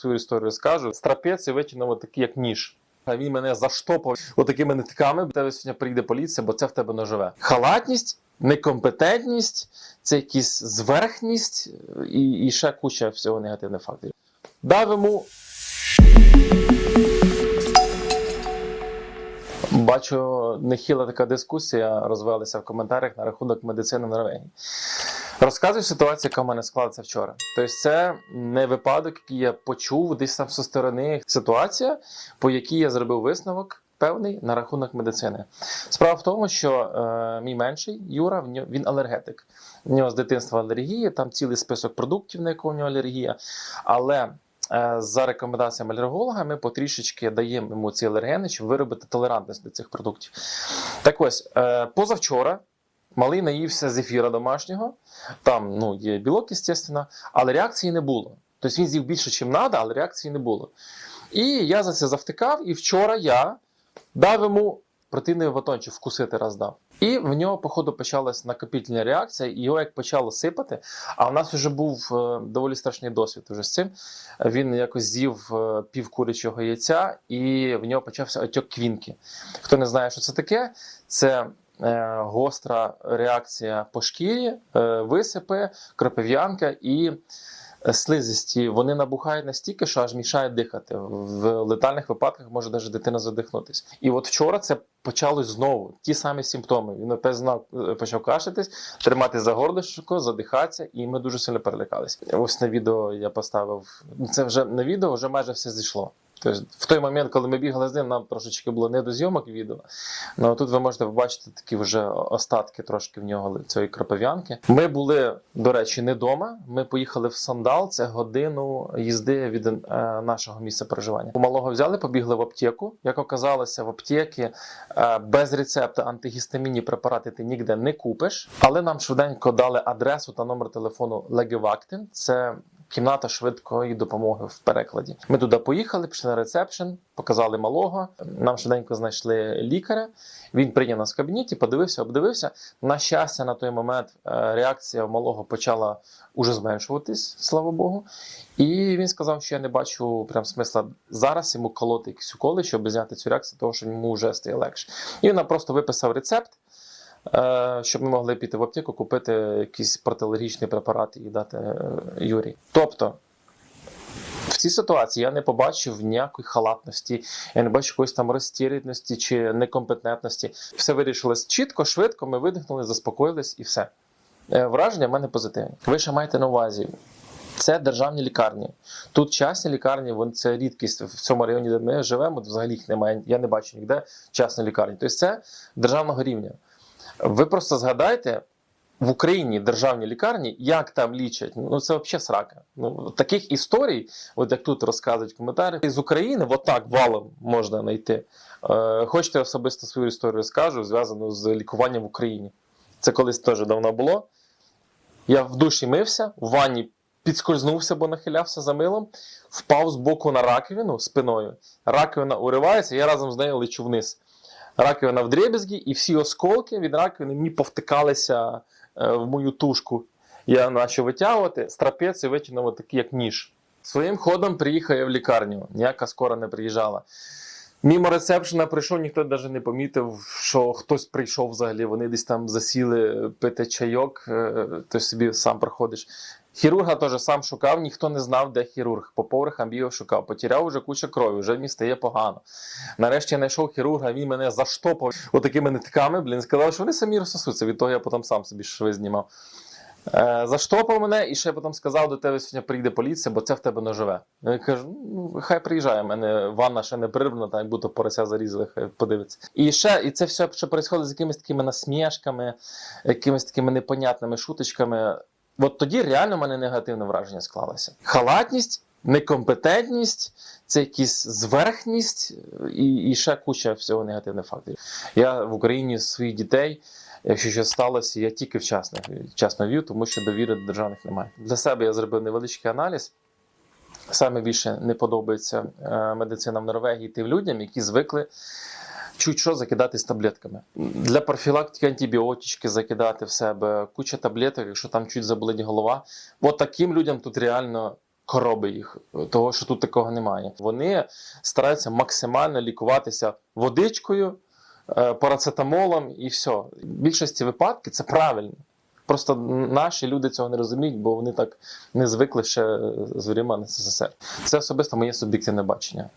свою історію розкажу. Страпець і витягнув такий, як ніж. А він мене заштопав отакими нитками. До тебе сьогодні прийде поліція, бо це в тебе ножове. Халатність, некомпетентність, це якісь зверхність і, і ще куча всього негативних факторів. Дав. Бачу, нехіла така дискусія розвелася в коментарях на рахунок медицини в Норвегії. Розказую ситуацію, яка в мене склалася вчора. Тобто, це не випадок, який я почув десь там зі сторони. Ситуація, по якій я зробив висновок певний на рахунок медицини. Справа в тому, що е, мій менший Юра, він алергетик. В нього з дитинства алергія, там цілий список продуктів, на якого в нього алергія. Але е, за рекомендаціями алерголога ми потрішечки даємо йому ці алергени, щоб виробити толерантність до цих продуктів. Так ось, е, позавчора. Малий наївся зефіра домашнього, там ну, є білок, звісно, але реакції не було. Тобто він з'їв більше, ніж треба, але реакції не було. І я за це завтикав, і вчора я дав йому протеїновий батончик вкусити раз дав. І в нього, походу, почалась накопітельна реакція, і його як почало сипати. А в нас вже був е, доволі страшний досвід уже з цим. Він якось з'їв е, пів курячого яйця, і в нього почався отек квінки. Хто не знає, що це таке, це гостра реакція по шкірі, е, висипи, кропив'янка і е, слизисті. Вони набухають настільки, що аж мішають дихати. В летальних випадках може навіть дитина задихнутися. І от вчора це почалось знову. Ті самі симптоми. Він опять знав, е, почав кашлятись, тримати за горлишко, задихатися, і ми дуже сильно перелякалися. Ось на відео я поставив. Це вже на відео вже майже все зійшло. Тобто, в той момент, коли ми бігали з ним, нам трошечки було не до зйомок відео. Ну тут ви можете побачити такі вже остатки трошки в нього цієї кропив'янки. Ми були, до речі, не вдома. Ми поїхали в Сандал. Це годину їзди від е, нашого місця проживання. У малого взяли, побігли в аптеку. Як оказалося, в аптеки е, без рецепта антигістамінні препарати ти ніде не купиш. Але нам швиденько дали адресу та номер телефону Легевактин. Це кімната швидкої допомоги в перекладі. Ми туди поїхали, пішли на ресепшн, показали малого. Нам швиденько знайшли лікаря. Він прийняв нас в кабінеті, подивився, обдивився. На щастя, на той момент е, реакція малого почала уже зменшуватись, слава Богу. І він сказав, що я не бачу прям смисла зараз йому колоти якісь уколи, щоб зняти цю реакцію, тому що йому вже стає легше. І він нам просто виписав рецепт. Е, Щоб ми могли піти в аптеку, купити якісь протиалергічні препарати і дати е, Юрі. Тобто, в цій ситуації я не побачив ніякої халатності, я не бачу якоїсь там розтіряності чи некомпетентності. Все вирішилось чітко, швидко. Ми видихнули, заспокоїлись і все. Е, Враження в мене позитивні. Ви ще маєте на увазі. Це державні лікарні. Тут частні лікарні, вон це рідкість в цьому районі, де ми живемо. Взагалі їх немає. Я не бачу ніде частної лікарні. Тобто це державного рівня. Ви просто згадайте, в Україні державні лікарні, як там лічать, ну це взагалі срака. Ну таких історій, от як тут розказують в коментарях, з України отак валом можна знайти. Е, хочете особисто свою історію розкажу, зв'язану з лікуванням в Україні. Це колись теж давно було. Я в душі мився, в ванні підскользнувся, бо нахилявся за милом, впав з боку на раковину спиною. Раковина уривається, я разом з нею лечу вниз. Раковина в дребізгі, і всі осколки від раковини мені повтикалися е, в мою тушку. Я почав витягувати, страпець і витягнув такий, як ніж. Своїм ходом приїхав я в лікарню, ніяка скора не приїжджала. Мімо ресепшена прийшов, ніхто навіть не помітив, що хтось прийшов взагалі. Вони десь там засіли пити чайок, е, ти собі сам проходиш. Хірурга теж сам шукав, ніхто не знав, де хірург. По поверхам бігав шукав. Потеряв уже куча крові, вже мені стає погано. Нарешті я знайшов хірурга, він мене заштопав отакими нитками, блін, сказав, що вони самі розсосуться. Від того я потім сам собі шви знімав. Е, заштопав мене і ще потім сказав, до тебе сьогодні прийде поліція, бо це в тебе ножове. Я кажу, ну хай приїжджає, в мене ванна ще не прибрана, там як будто порося зарізали, хай подивиться. І ще, і це все, що відбувається з якимись такими насмішками, якимись такими непонятними шуточками. От тоді реально в мене негативне враження склалося. Халатність, некомпетентність, це якісь зверхність і, і ще куча всього негативних факторів. Я в Україні своїх дітей. Якщо щось сталося, я тільки вчасно, вчасно вів, тому що довіри до державних немає. Для себе я зробив невеличкий аналіз. Саме більше не подобається е, медицина в Норвегії тим людям, які звикли чуть що з таблетками. Для профілактики антибіотички закидати в себе, куча таблеток, якщо там чуть заболить голова. От таким людям тут реально коробить їх, того що тут такого немає. Вони стараються максимально лікуватися водичкою, парацетамолом і все. В більшості випадків це правильно. Просто наші люди цього не розуміють, бо вони так не звикли ще з времен СССР. Це особисто моє суб'єктивне бачення.